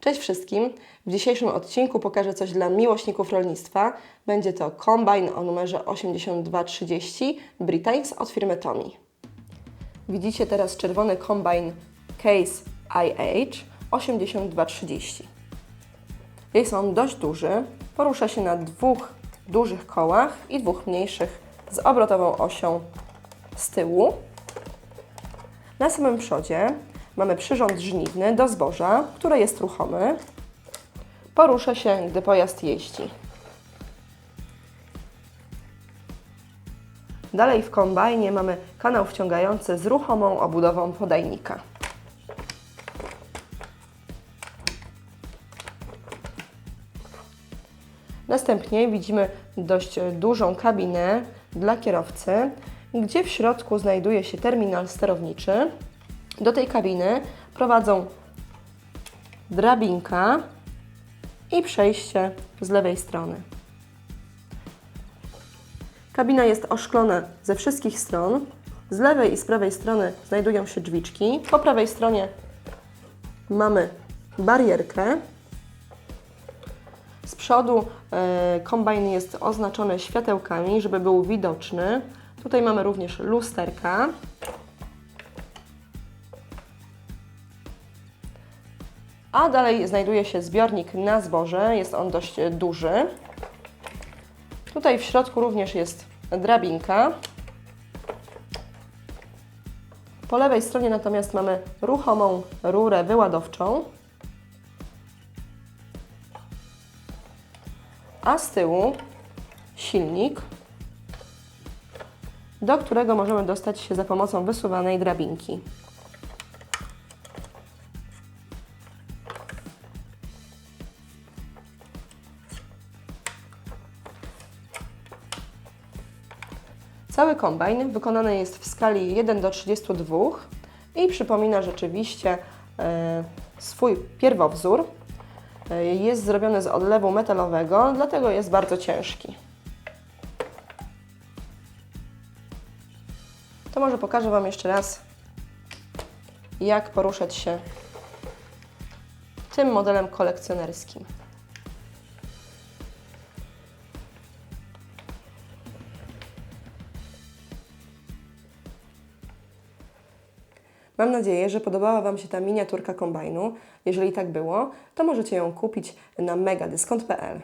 Cześć wszystkim! W dzisiejszym odcinku pokażę coś dla miłośników rolnictwa. Będzie to kombajn o numerze 8230 Britains od firmy Tommy. Widzicie teraz czerwony kombajn Case IH 8230. Jest on dość duży, porusza się na dwóch dużych kołach i dwóch mniejszych z obrotową osią z tyłu. Na samym przodzie mamy przyrząd żniwny do zboża, który jest ruchomy. Porusza się, gdy pojazd jeździ. Dalej w kombajnie mamy kanał wciągający z ruchomą obudową podajnika. Następnie widzimy dość dużą kabinę dla kierowcy, gdzie w środku znajduje się terminal sterowniczy. Do tej kabiny prowadzą drabinka i przejście z lewej strony. Kabina jest oszklona ze wszystkich stron. Z lewej i z prawej strony znajdują się drzwiczki. Po prawej stronie mamy barierkę. Z przodu e, kombajn jest oznaczony światełkami, żeby był widoczny. Tutaj mamy również lusterka. A dalej znajduje się zbiornik na zboże. Jest on dość duży. Tutaj w środku również jest drabinka. Po lewej stronie natomiast mamy ruchomą rurę wyładowczą. A z tyłu silnik, do którego możemy dostać się za pomocą wysuwanej drabinki. Cały kombajn wykonany jest w skali 1 do 32 i przypomina rzeczywiście e, swój pierwowzór. E, jest zrobiony z odlewu metalowego, dlatego jest bardzo ciężki. To może pokażę Wam jeszcze raz, jak poruszać się tym modelem kolekcjonerskim. Mam nadzieję, że podobała Wam się ta miniaturka kombajnu. Jeżeli tak było, to możecie ją kupić na megadyskont.pl.